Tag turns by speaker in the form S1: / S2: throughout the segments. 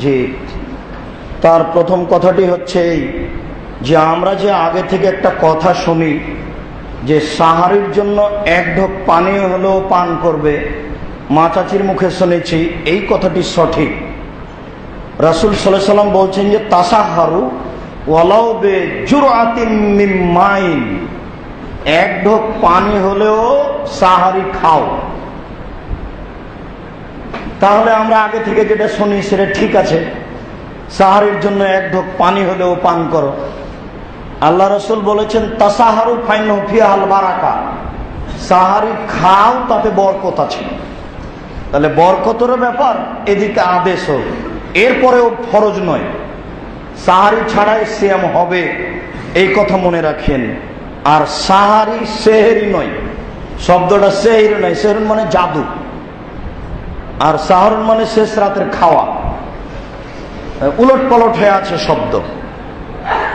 S1: জি। তার প্রথম কথাটি হচ্ছে এই যে আমরা যে আগে থেকে একটা কথা শুনি যে সাহারির জন্য এক ঢোক পানি হলেও পান করবে, মা চাচির মুখে শুনেছি এই কথাটি সঠিক। রাসুল সাল্লাহ সাল্লাম বলছেন যে, তাসাহারু ওয়ালাও বে জুরাতিম মাইন। এক ঢোক পানি হলেও সাহারি খাও। তাহলে আমরা আগে থেকে যেটা শুনি সেটা ঠিক আছে। সাহারির জন্য এক ঢোক পানি হলেও পান করো। আল্লাহ রসুল বলেছেন, তাসাহারু ফাইন বারাকা। সাহারি খাও, তাতে বরকত আছে। তাহলে বরকতের ব্যাপার, এদিকে আদেশ হোক এরপরেও ফরজ নয়। সাহারি ছাড়াই সিয়াম হবে, এই কথা মনে রাখেন। আর সাহারি সেহেরি নয়। শব্দটা সেহেরি নয়, সেহেরি মানে জাদু। আর সাহারুন মানে শেষ রাতের খাওয়া। উলট পালট হয়ে আছে শব্দ।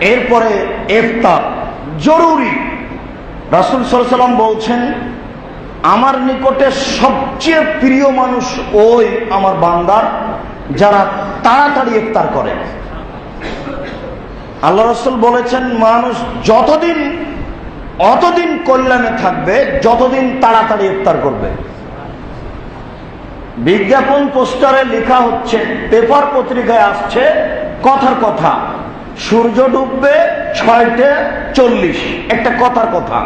S1: এরপরে ইফতার জরুরি। রাসুল সাল্লাম বলছেন, আমার নিকটে সবচেয়ে প্রিয় মানুষ ওই আমার বান্দার যারা তাড়াতাড়ি ইফতার করে। আল্লাহ রসুল বলেছেন, মানুষ যতদিন, অতদিন কল্যাণে থাকবে, যতদিন তাড়াতাড়ি ইফতার করবে। বিজ্ঞাপন পোস্টারে লেখা হচ্ছে, পেপার পত্রিকায় আসছে, কথার কথা। সূর্য ডুববে ছয়টে চল্লিশ, একটা কথার কথা।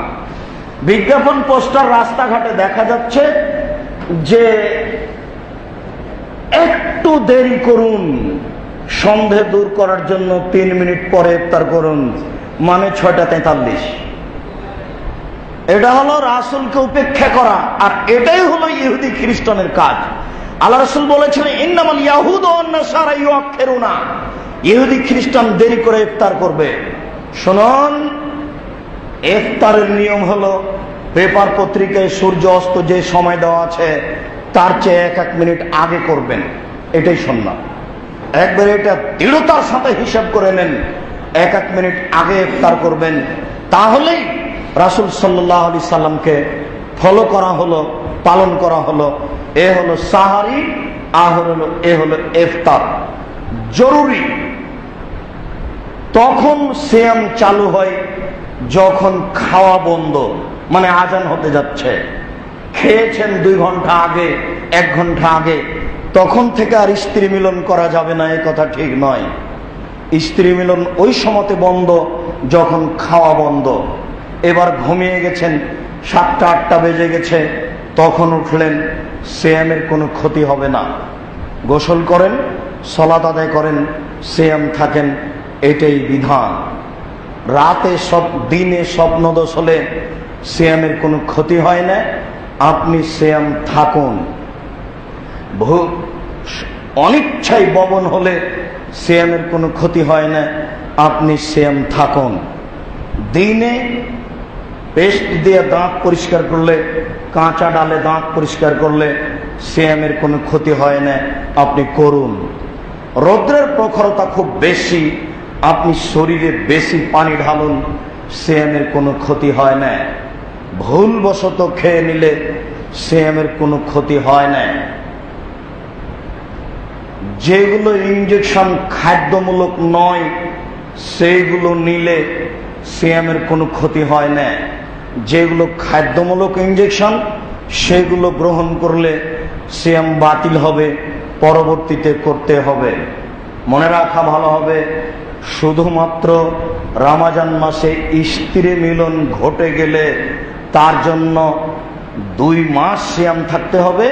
S1: বিজ্ঞাপন পোস্টার রাস্তাঘাটে দেখা যাচ্ছে যে একটু দেরি করুন, সন্ধে দূর করার জন্য তিন মিনিট পরে ইফতার করুন মানে ছয়টা তেতাল্লিশ। এটা হলো রাসুলকে উপেক্ষা করা, আর এটাই হলো ইহুদি খ্রিস্টানের কাজ। আল্লাহ রসুল বলেছেন, ইন্নামাল ইয়াহুদ না ইহুদি খ্রিস্টান দেরি করে ইফতার করবে। শুনুন, ইফতারের নিয়ম হলো, পেপার পত্রিকায় সূর্য অস্ত যে সময় দেওয়া আছে, তার চেয়ে এক এক মিনিট আগে করবেন। এটাই শুনলাম একবারে এটা দৃঢ়তার সাথে হিসাব করে নেন, এক এক মিনিট আগে ইফতার করবেন। তাহলেই রাসুল সাল্লাহ আলি সাল্লামকে ফলো করা হলো। পালন করা হলো, এ হলো সাহারি আহ হলো, এ হলো এফতার জরুরি। তখন সেম চালু হয় যখন খাওয়া বন্ধ মানে আজান হতে যাচ্ছে। খেয়েছেন দুই ঘণ্টা আগে, এক ঘণ্টা আগে, তখন থেকে আর স্ত্রী মিলন করা যাবে না এই কথা ঠিক নয়। স্ত্রী মিলন ওই সময়তে বন্ধ, যখন খাওয়া বন্ধ। এবার ঘুমিয়ে গেছেন, সাতটা আটটা বেজে গেছে তখন উঠলেন, সেয়ামের কোনো ক্ষতি হবে না। গোসল করেন সলাত আদায় করেন, সেয়াম থাকেন, এটাই বিধান। রাতে সব, দিনে স্বপ্নদোষ হলে সেয়ামের কোনো ক্ষতি হয় না, আপনি সেয়াম থাকুন। বহু, অনিচ্ছায় ববন হলে সেয়ামের কোনো ক্ষতি হয় না, আপনি সেয়াম থাকুন। দিনে পেস্ট দিয়ে দাঁত পরিষ্কার করলে কাঁচা ডালে দাঁত পরিষ্কার করলে সেয়ামের কোনো ক্ষতি হয় না। আপনি করুন। রৌদ্রের প্রখরতা খুব বেশি, আপনি শরীরে বেশি পানি ঢালুন, সেয়ামের কোনো ক্ষতি হয় না। ভুলবশত খেয়ে নিলে সেয়ামের কোনো ক্ষতি হয় না। যেগুলো ইঞ্জেকশন খাদ্যমূলক নয়, সেইগুলো নিলে সিএমের কোনো ক্ষতি হয় না। যেগুলো খাদ্যমূলক ইঞ্জেকশন সেগুলো গ্রহণ করলে সিএম বাতিল হবে, পরবর্তীতে করতে হবে। মনে রাখা ভালো হবে, শুধুমাত্র রামাজান মাসে স্ত্রী মিলন ঘটে গেলে তার জন্য দুই মাস সিয়াম থাকতে হবে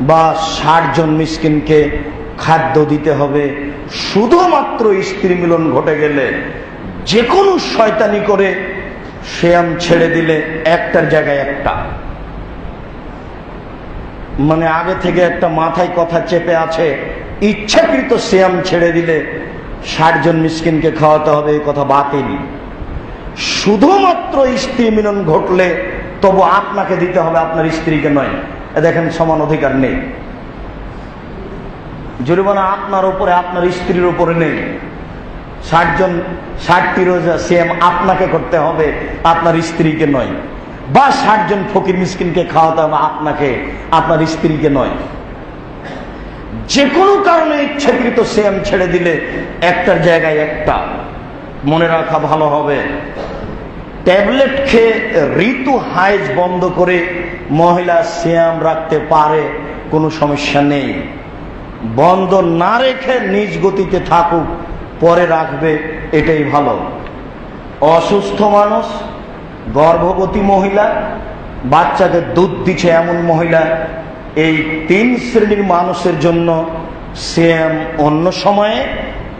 S1: বা ষাট জন মিসকিনকে খাদ্য দিতে হবে। শুধুমাত্র স্ত্রী মিলন ঘটে গেলে যে কোনো শয়তানি করে শ্যাম ছেড়ে দিলে একটার জায়গায় একটা। মানে আগে থেকে একটা মাথায় কথা চেপে আছে, ইচ্ছাকৃত শ্যাম ছেড়ে দিলে ষাট জন মিসকিনকে খাওয়াতে হবে, এই কথা বাতিল। শুধুমাত্র স্ত্রী মিলন ঘটলে তবু আপনাকে দিতে হবে, আপনার স্ত্রীকে নয়। দেখেন, সমান অধিকার নেই। জরিমানা আপনার উপরে, আপনার স্ত্রীর উপরে নেই। ষাট জন ষাটটি রোজা সেম আপনাকে করতে হবে, আপনার স্ত্রীকে নয়। বা ষাট জন ফকির মিসকিনকে খাওয়াতে হবে আপনাকে, আপনার স্ত্রীকে নয়। যে কোনো কারণে ইচ্ছাকৃত সেম ছেড়ে দিলে একটার জায়গায় একটা। মনে রাখা ভালো হবে। ট্যাবলেট খেয়ে ঋতু হাইজ বন্ধ করে মহিলা সিয়াম রাখতে পারে, কোনো সমস্যা নেই। বন্ধ না রেখে নিজ গতিতে থাকুক পরে রাখবে, এটাই ভালো। অসুস্থ মানুষ, গর্ভবতী মহিলা, বাচ্চাকে দুধ দিচ্ছে এমন মহিলা, এই তিন শ্রেণির মানুষের জন্য সেম অন্য সময়ে,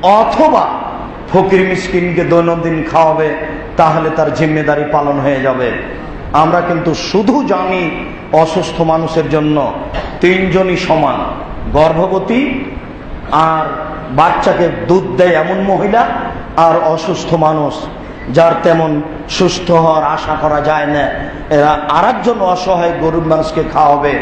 S1: অথবা ফকির মিসকিনকে দৈনন্দিন খাওয়াবে, তাহলে তার জিম্মেদারি পালন হয়ে যাবে। আমরা কিন্তু শুধু জানি অসুস্থ মানুষের জন্য তিনজনই সমান, গর্ভবতী আর বাচ্চাকে দুধ দেয় এমন মহিলা আর অসুস্থ মানুষ, যার তেমন সুস্থ হওয়ার আশা করা যায় না। এরা আর একজন অসহায় গরিব মানুষকে খাওয়াবে।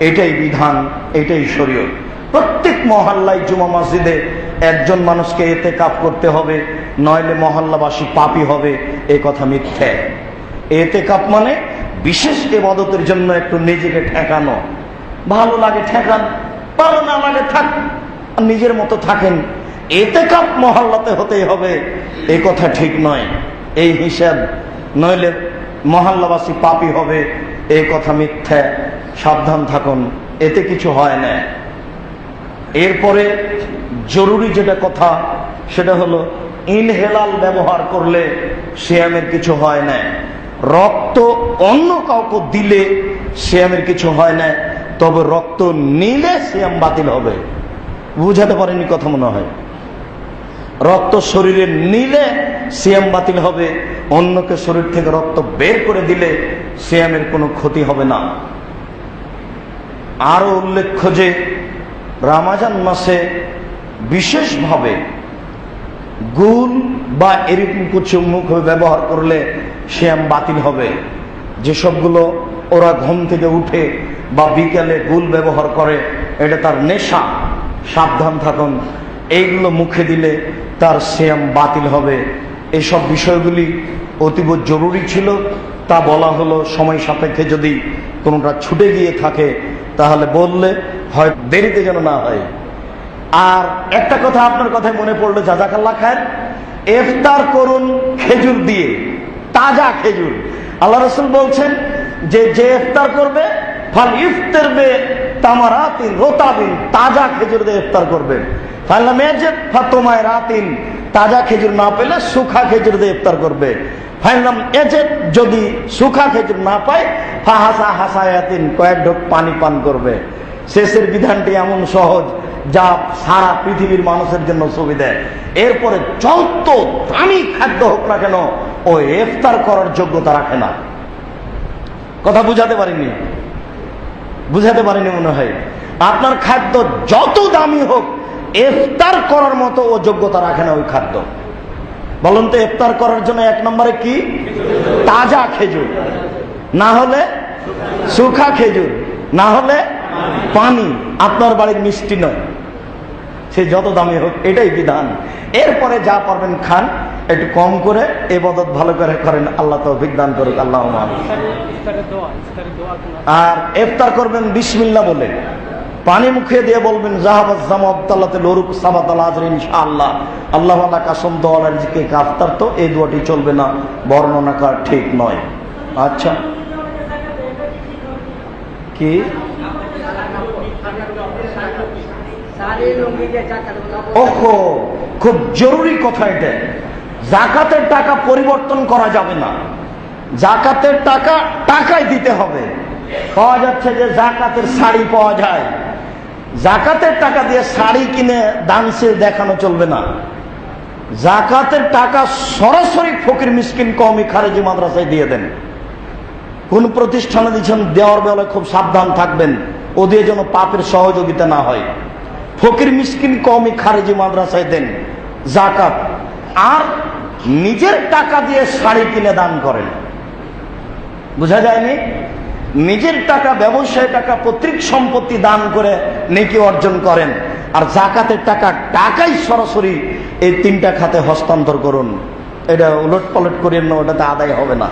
S1: এটাই বিধান, এটাই শরীয় প্রত্যেক মহল্লায় জুমা মসজিদে একজন মানুষকে এতে কাপ করতে হবে, নইলে মহল্লাবাসী পাপি হবে, এ কথা মিথ্যে। এতে কাপ মানে বিশেষ এবাদতের জন্য একটু নিজেকে ঠেকানো। ভালো লাগে ঠেকান, ভালো না লাগে থাক। নিজের মতো থাকেন। এতে কাপ মহল্লাতে হতেই হবে। এই কথা ঠিক নয়। এই হিসাব নইলে মহল্লাবাসী পাপি হবে। এই কথা মিথ্যা। সাবধান থাকুন। এতে কিছু হয় না। এরপরে জরুরি যেটা কথা, সেটা হলো ইনহেলাল ব্যবহার করলে শ্যামের কিছু হয় না। রক্ত অন্য কাউকে দিলে শ্যামের কিছু হয় না। তবে রক্ত নিলে শ্যাম বাতিল হবে। বুঝাতে পারেনি কথা মনে হয়। রক্ত শরীরে নিলে সিয়াম বাতিল হবে, অন্যকে শরীর থেকে রক্ত বের করে দিলে সিয়ামের কোনো ক্ষতি হবে না। আরও উল্লেখ্য যে, রামাজান মাসে বিশেষভাবে গুল বা এরকম কিছু মুখ ব্যবহার করলে শ্যাম বাতিল হবে। যেসবগুলো ওরা ঘুম থেকে উঠে বা বিকেলে গুল ব্যবহার করে, এটা তার নেশা। সাবধান থাকুন। এইগুলো মুখে দিলে তার শ্যাম বাতিল হবে। এসব বিষয়গুলি অতীব জরুরি ছিল। তা বলা হলো সময় সাপেক্ষে যদি কোনোটা ছুটে গিয়ে থাকে, তাহলে বললে হয় দেরিতে যেন না হয়। আর একটা কথা আপনার কথায় মনে পড়ল জাজাকাল্লা খায় ইফতার করুন খেজুর দিয়ে, তাজা খেজুর। আল্লাহ রসুল বলছেন যে যে ইফতার করবে, ফাল ইফতার তামারাতিন, রোতাবিন, তাজা খেজুর দিয়ে ইফতার করবে। ফাল্লা মেজে ফাতোমায় রাতিন, তাজা খেজুর না পেলে সুখা খেজুর দিয়ে ইফতার করবে। ফাইলাম এজে যদি সুখা খেজুর না পায়, ফাহাসা হাসায়াতিন কয়েক ঢোক পানি পান করবে। শেষের বিধানটি এমন সহজ, যা সারা পৃথিবীর মানুষের জন্য সুবিধা। এরপরে যত দামি খাদ্য হোক না কেন, ও ইফতার করার যোগ্যতা রাখে না। কথা বুঝাতে পারিনি। বুঝাতে পারিনি মনে হয়। আপনার খাদ্য যত দামি হোক, ইফতার করার মতো ও যোগ্যতা রাখে না ওই খাদ্য। বলুন তো, ইফতার করার জন্য এক নম্বরে কি? তাজা খেজুর। না হলে সুখা খেজুর। না হলে পানি। আপনার বাড়ির মিষ্টি নয়। সে যত দামি হোক, এটাই বিধান। এরপরে যা পারবেন খান। একটু কম করে এ বদত ভালো করে করেন, আল্লাহ তো অভিজ্ঞান করুক আল্লাহ আর ইফতার করবেন বিসমিল্লা বলে। পানি মুখে দিয়ে বলবেন ইনশাআল্লাহ। আল্লাহ কাসম তো, এই চলবে না, বর্ণনা করা ঠিক নয়। আচ্ছা। কি? ওহো, খুব জরুরি কথা এটা। জাকাতের টাকা পরিবর্তন করা যাবে না। জাকাতের টাকা টাকায় দিতে হবে। পাওয়া যাচ্ছে যে জাকাতের শাড়ি পাওয়া যায়। জাকাতের টাকা দিয়ে শাড়ি কিনে দানসে দেখানো চলবে না। জাকাতের টাকা সরাসরি ফকির মিসকিন কমি খারেজি মাদ্রাসায় দিয়ে দেন। কোন প্রতিষ্ঠানে দিচ্ছেন দেওয়ার বেলায় খুব সাবধান থাকবেন। ওদের যেন পাপের সহযোগিতা না হয়। ফকির মিসকিন কমই খারেজি মাদ্রাসায় দেন জাকাত। আর নিজের টাকা দিয়ে শাড়ি কিনে দান করেন। বোঝা যায়নি? নিজের টাকা, ব্যবসায় টাকা, পৈতৃক সম্পত্তি দান করে নেকি অর্জন করেন। আর জাকাতের টাকা, টাকাই সরাসরি এই তিনটা খাতে হস্তান্তর করুন। এটা উলট পালট করেন না, ওটাতে আদায় হবে না।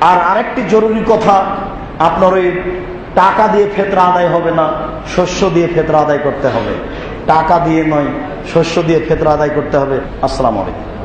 S1: আর আরেকটি জরুরি কথা, আপনার ওই টাকা দিয়ে ফেতরা আদায় হবে না, শস্য দিয়ে ফেতরা আদায় করতে হবে। টাকা দিয়ে নয়, শস্য দিয়ে ফেতরা আদায় করতে হবে। আসসালামু আলাইকুম।